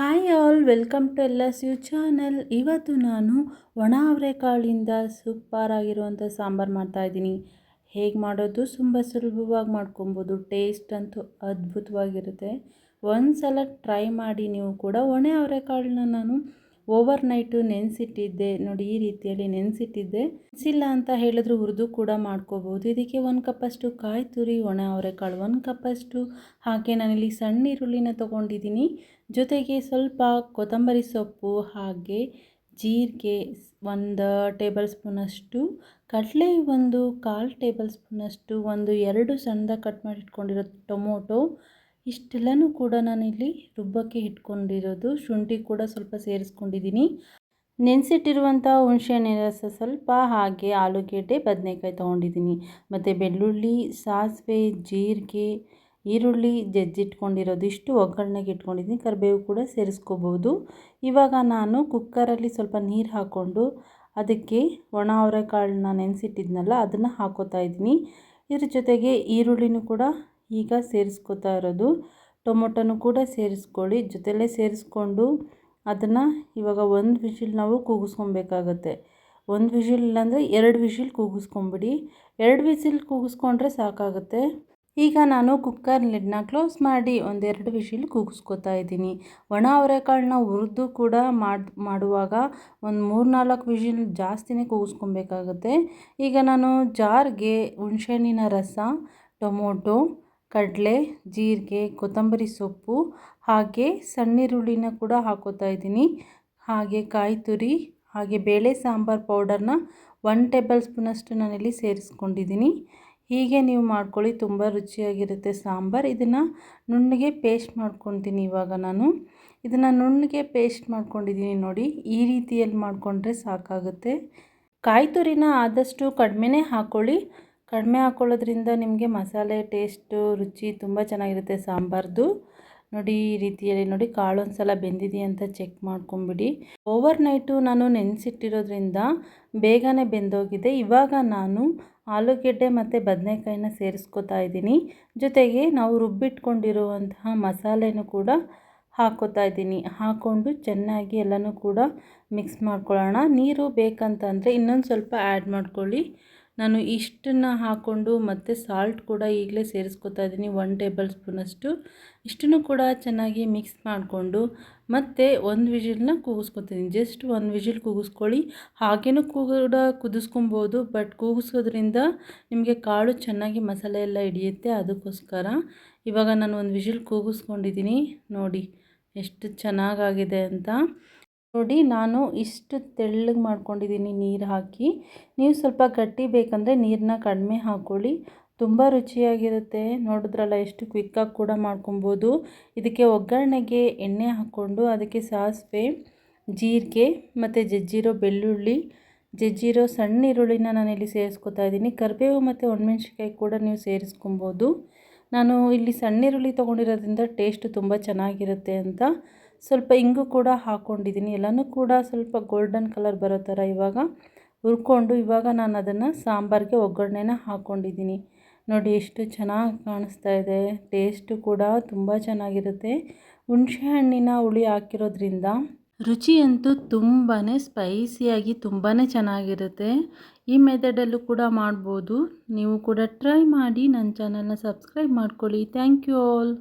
Hi all welcome to L S U channel ಇವತ್ತು ನಾನು ಒಣ ಅವರೆಕಾಳಿಂದ ಸೂಪರ್ ಆಗಿರುವಂಥ ಸಾಂಬಾರು ಮಾಡ್ತಾಯಿದ್ದೀನಿ ಹೇಗೆ ಮಾಡೋದು? ತುಂಬ ಸುಲಭವಾಗಿ ಮಾಡ್ಕೊಬೋದು. ಟೇಸ್ಟ್ ಅಂತೂ ಅದ್ಭುತವಾಗಿರುತ್ತೆ. ಒಂದು ಸಲ ಟ್ರೈ ಮಾಡಿ ನೀವು ಕೂಡ ಒಣ ಅವರೆಕಾಳನ್ನ ನಾನು ಓವರ್ ನೈಟು ನೆನೆಸಿಟ್ಟಿದ್ದೆ. ನೋಡಿ, ಈ ರೀತಿಯಲ್ಲಿ ನೆನೆಸಿಟ್ಟಿದ್ದೆ. ನೆನೆಸಿಲ್ಲ ಅಂತ ಹೇಳಿದ್ರು ಹುರಿದು ಕೂಡ ಮಾಡ್ಕೋಬೋದು. ಇದಕ್ಕೆ ಒಂದು ಕಪ್ಪಷ್ಟು ಕಾಯಿ ತುರಿ ಒಣ ಅವರೆಕಾಳು, ಒಂದು ಕಪ್ಪಷ್ಟು ಹಾಗೆ ನಾನಿಲ್ಲಿ ಸಣ್ಣ ಈರುಳ್ಳಿನ ತೊಗೊಂಡಿದ್ದೀನಿ. ಜೊತೆಗೆ ಸ್ವಲ್ಪ ಕೊತ್ತಂಬರಿ ಸೊಪ್ಪು ಹಾಗೆ ಜೀರಿಗೆ ಒಂದು ಟೇಬಲ್ ಸ್ಪೂನಷ್ಟು, ಕಡಲೆ ಒಂದು ಕಾಲು ಟೇಬಲ್ ಸ್ಪೂನಷ್ಟು, ಒಂದು ಎರಡು ಸಣ್ಣದಾಗಿ ಕಟ್ ಮಾಡಿ ಇಟ್ಕೊಂಡಿರೋ ಟೊಮೊಟೊ, ಇಷ್ಟೆಲ್ಲನೂ ಕೂಡ ನಾನಿಲ್ಲಿ ರುಬ್ಬಕ್ಕೆ ಇಟ್ಕೊಂಡಿರೋದು. ಶುಂಠಿ ಕೂಡ ಸ್ವಲ್ಪ ಸೇರಿಸ್ಕೊಂಡಿದ್ದೀನಿ. ನೆನೆಸಿಟ್ಟಿರುವಂಥ ಹುಣಸೆಹಣ್ಣಿನ ರಸ ಸ್ವಲ್ಪ ಹಾಗೆ ಆಲೂಗೆಡ್ಡೆ, ಬದನೆಕಾಯಿ ತೊಗೊಂಡಿದ್ದೀನಿ. ಮತ್ತು ಬೆಳ್ಳುಳ್ಳಿ, ಸಾಸಿವೆ, ಜೀರಿಗೆ ಈರುಳ್ಳಿ ಜಜ್ಜಿಟ್ಕೊಂಡಿರೋದು, ಇಷ್ಟು ಒಗ್ಗರಣೆಗೆ ಇಟ್ಕೊಂಡಿದ್ದೀನಿ, ಕರಿಬೇವು ಕೂಡ ಸೇರಿಸ್ಕೋಬೋದು. ಇವಾಗ ನಾನು ಕುಕ್ಕರಲ್ಲಿ ಸ್ವಲ್ಪ ನೀರು ಹಾಕ್ಕೊಂಡು ಅದಕ್ಕೆ ಒಣ ಅವರೆಕಾಳನ್ನ ನೆನೆಸಿಟ್ಟಿದ್ನಲ್ಲ, ಅದನ್ನು ಹಾಕೋತಾ ಇದ್ದೀನಿ. ಇದ್ರ ಜೊತೆಗೆ ಈರುಳ್ಳಿನೂ ಕೂಡ ಈಗ ಸೇರಿಸ್ಕೊತಾ ಇರೋದು. ಟೊಮೊಟೊನೂ ಕೂಡ ಸೇರಿಸ್ಕೊಳ್ಳಿ, ಜೊತೆಲೇ ಸೇರಿಸ್ಕೊಂಡು ಅದನ್ನು ಇವಾಗ ಒಂದು ವಿಷಿಲ್ ನಾವು ಕೂಗಿಸ್ಕೊಬೇಕಾಗತ್ತೆ. ಒಂದು ವಿಷಿಲ್ ಇಲ್ಲಾಂದರೆ ಎರಡು ವಿಷಿಲ್ ಕೂಗಿಸ್ಕೊಂಬಿಡಿ. ಎರಡು ವಿಸಿಲ್ ಕೂಗಿಸ್ಕೊಂಡ್ರೆ ಸಾಕಾಗುತ್ತೆ. ಈಗ ನಾನು ಕುಕ್ಕರ್ ಲಿಡ್ನ ಕ್ಲೋಸ್ ಮಾಡಿ ಒಂದೆರಡು ವಿಷಿಲ್ ಕೂಗಿಸ್ಕೊತಾ ಇದ್ದೀನಿ. ಒಣ ಅವರೆಕಾಳನ್ನ ಹುರಿದು ಕೂಡ ಮಾಡಿ, ಮಾಡುವಾಗ ಒಂದು ಮೂರು ನಾಲ್ಕು ವಿಷಿಲ್ ಜಾಸ್ತಿನೇ ಕೂಗಿಸ್ಕೊಬೇಕಾಗುತ್ತೆ. ಈಗ ನಾನು ಜಾರ್ಗೆ ಹುಣಸೆಹಣ್ಣಿನ ರಸ, ಟೊಮೊಟೊ, ಕಡಲೆ, ಜೀರಿಗೆ, ಕೊತ್ತಂಬರಿ ಸೊಪ್ಪು, ಹಾಗೆ ಸಣ್ಣೀರುಳ್ಳಿನ ಕೂಡ ಹಾಕೋತಾ ಇದ್ದೀನಿ. ಹಾಗೆ ಕಾಯಿ ತುರಿ, ಹಾಗೆ ಬೇಳೆ ಸಾಂಬಾರು ಪೌಡರ್ನ ಒನ್ ಟೇಬಲ್ ಸ್ಪೂನಷ್ಟು ನಾನಿಲ್ಲಿ ಸೇರಿಸ್ಕೊಂಡಿದ್ದೀನಿ. ಹೀಗೆ ನೀವು ಮಾಡ್ಕೊಳ್ಳಿ, ತುಂಬ ರುಚಿಯಾಗಿರುತ್ತೆ ಸಾಂಬಾರು. ಇದನ್ನು ನುಣ್ಣಗೆ ಪೇಸ್ಟ್ ಮಾಡ್ಕೊತೀನಿ ಇವಾಗ ನಾನು. ಇದನ್ನು ನುಣ್ಣಗೆ ಪೇಸ್ಟ್ ಮಾಡ್ಕೊಂಡಿದ್ದೀನಿ ನೋಡಿ, ಈ ರೀತಿಯಲ್ಲಿ ಮಾಡಿಕೊಂಡ್ರೆ ಸಾಕಾಗುತ್ತೆ. ಕಾಯಿ ತುರಿನ ಆದಷ್ಟು ಕಡಿಮೆನೇ ಹಾಕ್ಕೊಳ್ಳಿ ಕಡಿಮೆ ಹಾಕ್ಕೊಳ್ಳೋದ್ರಿಂದ ನಿಮಗೆ ಮಸಾಲೆ ಟೇಸ್ಟು ರುಚಿ ತುಂಬ ಚೆನ್ನಾಗಿರುತ್ತೆ ಸಾಂಬಾರ್ದು. ನೋಡಿ ಈ ರೀತಿಯಲ್ಲಿ ನೋಡಿ ಕಾಳು ಒಂದು ಸಲ ಬೆಂದಿದೆಯಾ ಅಂತ ಚೆಕ್ ಮಾಡ್ಕೊಂಬಿಡಿ ಓವರ್ ನೈಟು ನಾನು ನೆನೆಸಿಟ್ಟಿರೋದ್ರಿಂದ ಬೇಗನೆ ಬೆಂದೋಗಿದೆ. ಇವಾಗ ನಾನು ಆಲೂಗೆಡ್ಡೆ ಮತ್ತು ಬದನೆಕಾಯಿನ ಸೇರಿಸ್ಕೊತಾ ಇದ್ದೀನಿ. ಜೊತೆಗೆ ನಾವು ರುಬ್ಬಿಟ್ಕೊಂಡಿರುವಂತಹ ಮಸಾಲೆನೂ ಕೂಡ ಹಾಕೋತಾ ಇದ್ದೀನಿ. ಹಾಕ್ಕೊಂಡು ಚೆನ್ನಾಗಿ ಎಲ್ಲನೂ ಕೂಡ ಮಿಕ್ಸ್ ಮಾಡ್ಕೊಳ್ಳೋಣ. ನೀರು ಬೇಕಂತಂದರೆ ಇನ್ನೊಂದು ಸ್ವಲ್ಪ ಆ್ಯಡ್ ಮಾಡ್ಕೊಳ್ಳಿ. ನಾನು ಇಷ್ಟನ್ನು ಹಾಕ್ಕೊಂಡು ಮತ್ತು ಸಾಲ್ಟ್ ಕೂಡ ಈಗಲೇ ಸೇರಿಸ್ಕೊತಾ ಇದ್ದೀನಿ. ಒನ್ ಟೇಬಲ್ ಸ್ಪೂನಷ್ಟು ಇಷ್ಟನ್ನು ಕೂಡ ಚೆನ್ನಾಗಿ ಮಿಕ್ಸ್ ಮಾಡಿಕೊಂಡು ಮತ್ತು ಒಂದು ವಿಜಿಲ್ನ ಕೂಗಿಸ್ಕೊತೀನಿ ಜಸ್ಟ್ ಒಂದು ವಿಜಿಲ್ ಕೂಗಿಸ್ಕೊಳ್ಳಿ. ಹಾಗೇನೂ ಕೂಡ ಕುದಿಸ್ಕೊಬೋದು ಬಟ್ ಕೂಗಿಸೋದ್ರಿಂದ ನಿಮಗೆ ಕಾಳು ಚೆನ್ನಾಗಿ ಮಸಾಲೆ ಎಲ್ಲ ಹಿಡಿಯುತ್ತೆ ಅದಕ್ಕೋಸ್ಕರ. ಇವಾಗ ನಾನು ಒಂದು ವಿಜಿಲ್ ಕೂಗಿಸ್ಕೊಂಡಿದ್ದೀನಿ. ನೋಡಿ, ಎಷ್ಟು ಚೆನ್ನಾಗಾಗಿದೆ ಅಂತ. ನೋಡಿ, ನಾನು ಇಷ್ಟು ತೆಳ್ಳಗೆ ಮಾಡ್ಕೊಂಡಿದ್ದೀನಿ ನೀರು ಹಾಕಿ. ನೀವು ಸ್ವಲ್ಪ ಗಟ್ಟಿ ಬೇಕಂದರೆ ನೀರನ್ನ ಕಡಿಮೆ ಹಾಕ್ಕೊಳ್ಳಿ ತುಂಬ ರುಚಿಯಾಗಿರುತ್ತೆ. ನೋಡಿದ್ರಲ್ಲ, ಎಷ್ಟು ಕ್ವಿಕ್ಕಾಗಿ ಕೂಡ ಮಾಡ್ಕೊಬೋದು. ಇದಕ್ಕೆ ಒಗ್ಗರಣೆಗೆ ಎಣ್ಣೆ ಹಾಕ್ಕೊಂಡು ಅದಕ್ಕೆ ಸಾಸಿವೆ, ಜೀರಿಗೆ ಮತ್ತು ಜಜ್ಜಿರೋ ಬೆಳ್ಳುಳ್ಳಿ. ಜಜ್ಜಿರೋ ಸಣ್ಣ ಈರುಳ್ಳಿನ ಇಲ್ಲಿ ಸೇರಿಸ್ಕೊತಾ ಇದ್ದೀನಿ. ಕರಿಬೇವು ಮತ್ತು ಒಣಮೆಣ್ಸಿಕಾಯಿ ಕೂಡ ನೀವು ಸೇರಿಸ್ಕೊಬೋದು. ನಾನು ಇಲ್ಲಿ ಸಣ್ಣ ಈರುಳ್ಳಿ ತೊಗೊಂಡಿರೋದ್ರಿಂದ ಟೇಸ್ಟ್ ತುಂಬ ಚೆನ್ನಾಗಿರುತ್ತೆ ಅಂತ. ಸ್ವಲ್ಪ ಇಂಗು ಕೂಡ ಹಾಕ್ಕೊಂಡಿದ್ದೀನಿ ಎಲ್ಲನೂ ಕೂಡ ಸ್ವಲ್ಪ ಗೋಲ್ಡನ್ ಕಲರ್ ಬರೋ ಥರ ಇವಾಗ ಹುರ್ಕೊಂಡು ಇವಾಗ ನಾನು ಅದನ್ನು ಸಾಂಬಾರಿಗೆ ಒಗ್ಗರಣೆನ ಹಾಕ್ಕೊಂಡಿದ್ದೀನಿ ನೋಡಿ ಎಷ್ಟು ಚೆನ್ನಾಗಿ ಕಾಣಿಸ್ತಾ ಇದೆ. ಟೇಸ್ಟು ಕೂಡ ತುಂಬ ಚೆನ್ನಾಗಿರುತ್ತೆ. ಹುಣಸೆ ಹಣ್ಣಿನ ಹುಳಿ ಹಾಕಿರೋದ್ರಿಂದ ರುಚಿಯಂತೂ ತುಂಬಾ ಸ್ಪೈಸಿಯಾಗಿ ತುಂಬಾ ಚೆನ್ನಾಗಿರುತ್ತೆ. ಈ ಮೆಥಡಲ್ಲೂ ಕೂಡ ಮಾಡ್ಬೋದು. ನೀವು ಕೂಡ ಟ್ರೈ ಮಾಡಿ ನನ್ನ ಚಾನಲ್ನ ಸಬ್ಸ್ಕ್ರೈಬ್ ಮಾಡ್ಕೊಳ್ಳಿ. Thank you all.